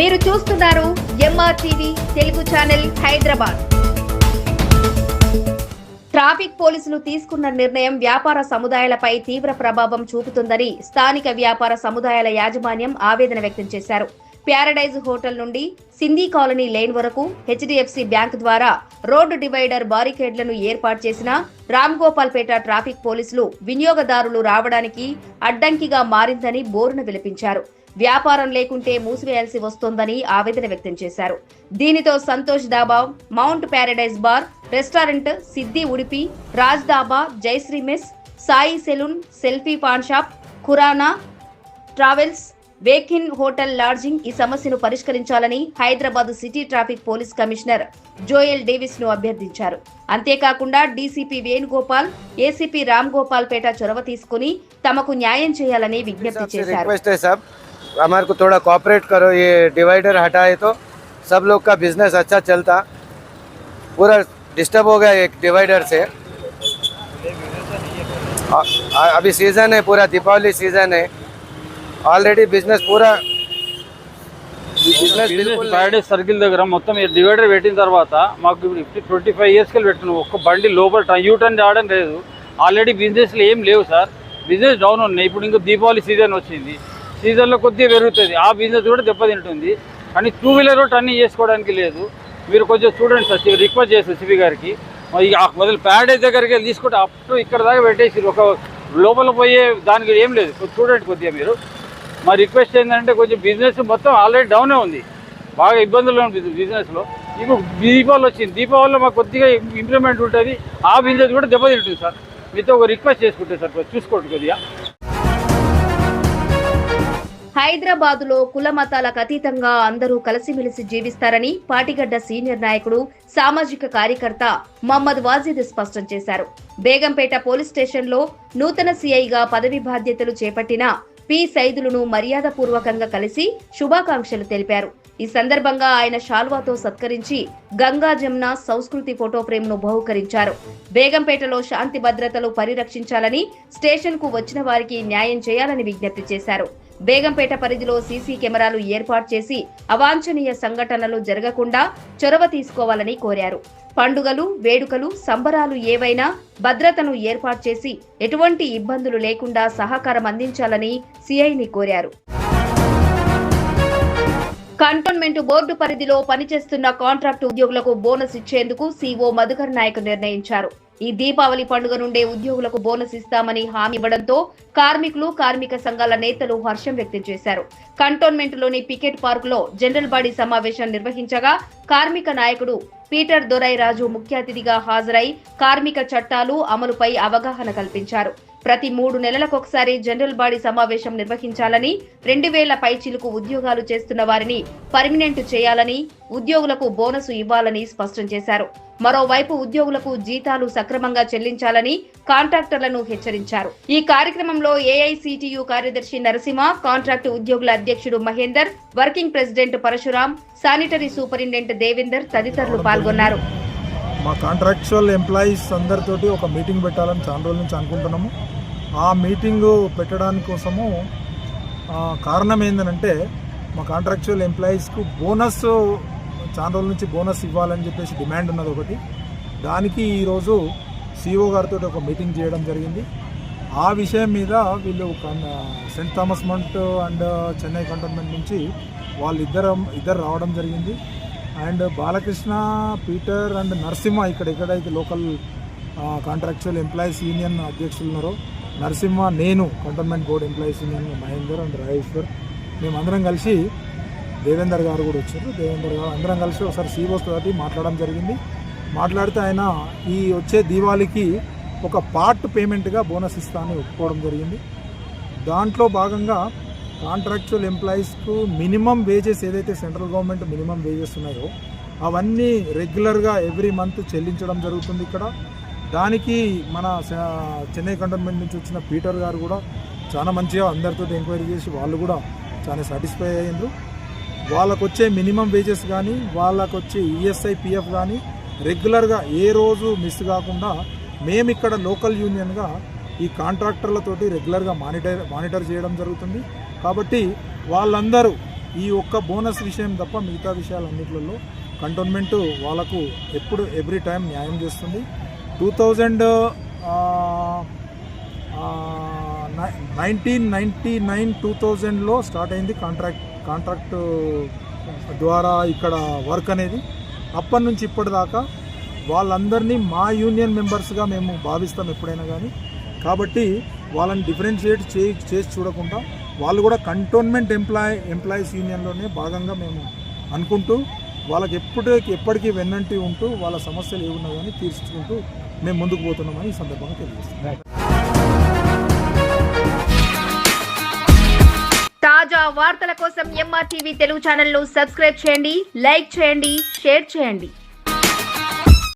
మీరు చూస్తున్నారు MR TV Telugu channel Hyderabad. Traffic పోలీసులు తీసుకున్న నిర్ణయం వ్యాపార సముదాయాలపై తీవ్ర ప్రభావం చూపుతుందని స్థానిక వ్యాపార సముదాయాల యాజమాన్యం ఆవేదన వ్యక్తం చేశారు. ప్యారడైజ్ హోటల్ నుండి సింధీ కాలనీ లేన్ వరకు హెచ్డిఎఫ్సి బ్యాంక్ ద్వారా రోడ్డు డివైడర్ బారికేడ్లను ఏర్పాటు చేసిన రామ్ గోపాల్పేట ట్రాఫిక్ పోలీసులు వినియోగదారులు రావడానికి అడ్డంకిగా మారిందని బోరున విలపించారు. వ్యాపారం లేకుంటే మూసివేయాల్సి వస్తోందని ఆవేదన వ్యక్తం చేశారు. దీనితో Santosh Dhaba Mount Paradise bar restaurant Siddhi Udupi Raj Dhaba Jayashree mess Sai saloon selfie paan shop Khurana travels వేకిన్ hotel lodging ఈ సమస్యను పరిష్కరించాలని Hyderabad city traffic police commissioner Joel Davis ను అభ్యర్థించారు అంతేకాకుండా DCP Venugopal ACP Ramgopalpet చొరవ తీసుకుని తమకు న్యాయం చేయాలని విజ్ఞప్తి आपसे చేశారు रिक्वेस्ट है सब हमारे को थोड़ा कोऑपरेट करो ये डिवाइडर हटाए तो सब लोग का बिजनेस अच्छा चलता पूरा डिस्टर्ब हो गया एक डिवाइडर से आ- आ- अभी सीज़न है पूरा दीपावली सीज़न है ఆల్రెడీ బిజినెస్ పూరా ఫ్రైడే సర్కిల్ దగ్గర మొత్తం డివైడర్ పెట్టిన తర్వాత మాకు ఇప్పుడు ఫిఫ్టీ ట్వంటీ ఫైవ్ ఇయర్స్కి పెట్టిన. ఒక్క బండి లోపల యూ టర్న్ రావడం లేదు. ఆల్రెడీ బిజినెస్లు ఏం లేవు సార్. బిజినెస్ డౌన్ ఉన్నాయి. ఇప్పుడు ఇంకా దీపావళి సీజన్ వచ్చింది. సీజన్లో కొద్దిగా పెరుగుతుంది. ఆ బిజినెస్ కూడా దెబ్బతింటుంది. కానీ టూ వీలర్ టర్నింగ్ చేసుకోవడానికి లేదు. మీరు కొంచెం చూడండి సార్. రిక్వెస్ట్ చేస్తారు సివి గారికి. మొదలు ప్యాడేజ్ దగ్గరికి తీసుకుంటే అప్పుడు ఇక్కడ దాకా పెట్టేసి ఒక లోపల పోయే దానికి ఏం లేదు. చూడండి కొద్దిగా మీరు. మా రిక్వెస్ట్ ఏంటంటే కొంచెం బిజినెస్ మొత్తం ఆల్రెడీ డౌనే ఉంది. బాగా ఇబ్బందులు బిజినెస్లో ఇప్పుడు దీపావళి వచ్చింది. దీపావళిలో మాకు కొద్దిగా ఇంప్లిమెంట్ ఉంటుంది. ఆ బిజినెస్ కూడా దెబ్బతింటుంది సార్. మీతో ఒక రిక్వెస్ట్ చేసుకుంటే సార్ చూసుకోండి కొద్దిగా. హైదరాబాద్లో కుల మతాలకు అతీతంగా అందరూ కలిసిమెలిసి జీవిస్తారని పాటిగడ్డ సీనియర్ నాయకుడు సామాజిక కార్యకర్త మహమ్మద్ వాజిద్ స్పష్టం చేశారు. బేగంపేట పోలీస్ స్టేషన్లో నూతన సీఐగా పదవి బాధ్యతలు చేపట్టిన పి సైదులను మర్యాదపూర్వకంగా కలిసి శుభాకాంక్షలు తెలిపారు. ఈ సందర్భంగా ఆయన షాల్వాతో సత్కరించి గంగా జమున సంస్కృతి ఫోటో ఫ్రేమ్ను బహుకరించారు. బేగంపేటలో శాంతి భద్రతలు పరిరక్షించాలని స్టేషన్కు వచ్చిన వారికి న్యాయం చేయాలని విజ్ఞప్తి చేశారు. బేగంపేట పరిధిలో సీసీ కెమెరాలు ఏర్పాటు చేసి అవాంఛనీయ సంఘటనలు జరగకుండా చొరవ తీసుకోవాలని కోరారు. పండుగలు వేడుకలు సంబరాలు ఏవైనా భద్రతను ఏర్పాటు చేసి ఎటువంటి ఇబ్బందులు లేకుండా సహకారం అందించాలని సిఐని కోరారు. కంటోన్మెంట్ బోర్డు పరిధిలో పనిచేస్తున్న కాంట్రాక్టు ఉద్యోగులకు బోనస్ ఇచ్చేందుకు సీఓ మధుకర్ నాయక్ నిర్ణయించారు. ఈ దీపావళి పండుగ నుండే ఉద్యోగులకు బోనస్ ఇస్తామని హామీ ఇవ్వడంతో కార్మికులు కార్మిక సంఘాల నేతలు హర్షం వ్యక్తం చేశారు. కంటోన్మెంట్లోని పికెట్ పార్క్లో జనరల్ బాడీ సమావేశం నిర్వహించగా కార్మిక నాయకుడు పీటర్ దొరైరాజు ముఖ్య అతిథిగా హాజరై కార్మిక చట్టాలు అమలుపై అవగాహన కల్పించారు. ప్రతి మూడు నెలలకొకసారి జనరల్ బాడీ సమావేశం నిర్వహించాలని రెండు వేల పైచిలుకు ఉద్యోగాలు చేస్తున్న వారిని పర్మినెంట్ చేయాలని ఉద్యోగులకు బోనసు ఇవ్వాలని స్పష్టం చేశారు. మరోవైపు ఉద్యోగులకు జీతాలు సక్రమంగా చెల్లించాలని కాంట్రాక్టర్లను హెచ్చరించారు. ఈ కార్యక్రమంలో ఏఐసిటియు కార్యదర్శి నరసింహ కాంట్రాక్టు ఉద్యోగుల అధ్యక్షుడు Mahender working president Parashuram sanitary superintendent Devender తదితరులు పాల్గొన్నారు. మా కాంట్రాక్చువల్ ఎంప్లాయీస్ అందరితోటి ఒక మీటింగ్ పెట్టాలని చాలా రోజుల నుంచి అనుకుంటున్నాము. ఆ మీటింగు పెట్టడానికి కోసము కారణం ఏంటంటే మా కాంట్రాక్చువల్ ఎంప్లాయీస్కు బోనస్ చాలా రోజుల నుంచి బోనస్ ఇవ్వాలని చెప్పేసి డిమాండ్ ఉన్నది ఒకటి. దానికి ఈరోజు సిఓ గారితో ఒక మీటింగ్ చేయడం జరిగింది. ఆ విషయం మీద వీళ్ళు కన్- saint Thomas Mount and Chennai cantonment నుంచి వాళ్ళిద్దరు ఇద్దరు రావడం జరిగింది. And Balakrishna Peter and Narasimha ఇక్కడ ఎక్కడైతే లోకల్ కాంట్రాక్చువల్ ఎంప్లాయీస్ యూనియన్ అధ్యక్షులు ఉన్నారో నరసింహ నేను cantonment board employees union Mahender and Rajeshwar మేమందరం కలిసి దేవేందర్ గారు కూడా వచ్చారు. దేవేందర్ గారు అందరం కలిసి ఒకసారి సీఓస్ తోటి మాట్లాడడం జరిగింది. మాట్లాడితే ఆయన ఈ వచ్చే దీవాళికి ఒక పార్ట్ పేమెంట్గా బోనస్ ఇస్తా అని ఒప్పుకోవడం జరిగింది. దాంట్లో భాగంగా కాంట్రాక్చువల్ ఎంప్లాయీస్కు మినిమం వేజెస్ ఏదైతే సెంట్రల్ గవర్నమెంట్ మినిమం వేజెస్ ఉన్నాయో అవన్నీ రెగ్యులర్గా ఎవ్రీ మంత్ చెల్లించడం జరుగుతుంది ఇక్కడ. దానికి మన చెన్నై కంటోన్మెంట్ నుంచి వచ్చిన పీటర్ గారు కూడా చాలా మంచిగా అందరితో ఎంక్వైరీ చేసి వాళ్ళు కూడా చాలా సాటిస్ఫై అయ్యారు వాళ్ళకు వచ్చే మినిమం వేజెస్ కానీ వాళ్ళకు వచ్చే ఈఎస్ఐ పిఎఫ్ కానీ రెగ్యులర్గా ఏ రోజు మిస్ కాకుండా మేము ఇక్కడ లోకల్ యూనియన్గా ఈ కాంట్రాక్టర్లతోటి రెగ్యులర్గా మానిటర్ మానిటర్ చేయడం జరుగుతుంది. కాబట్టి వాళ్ళందరూ ఈ ఒక్క బోనస్ విషయం తప్ప మిగతా విషయాలన్నింటిలో కంటోన్మెంట్ వాళ్ళకు ఎప్పుడు ఎవ్రీ టైం న్యాయం చేస్తుంది. Two thousand nineteen ninety nine two థౌజండ్లో స్టార్ట్ అయింది కాంట్రాక్ట్ కాంట్రాక్ట్ ద్వారా ఇక్కడ వర్క్ అనేది. అప్పటి నుంచి ఇప్పటిదాకా వాళ్ళందరినీ మా యూనియన్ మెంబర్స్గా మేము భావిస్తాం ఎప్పుడైనా కానీ కాబట్టి వాళ్ళని డిఫరెన్షియేట్ చే చేసి చూడకుండా వాళ్ళు కూడా కంటోన్మెంట్ ఎంప్లాయ్ ఎంప్లాయీస్ యూనియన్లోనే భాగంగా మేము అనుకుంటూ వాళ్ళకి ఎప్పుడు ఎప్పటికీ వెన్నంటి ఉంటూ వాళ్ళ సమస్యలు ఏమున్నా కానీ తీర్చుకుంటూ మేము ముందుకు పోతున్నామని ఈ సందర్భంగా తెలియజేస్తున్నాం. తాజా వార్తల కోసం ఎంఆర్టీవీ తెలుగు ఛానల్ను సబ్స్క్రైబ్ చేయండి లైక్ చేయండి షేర్ చేయండి.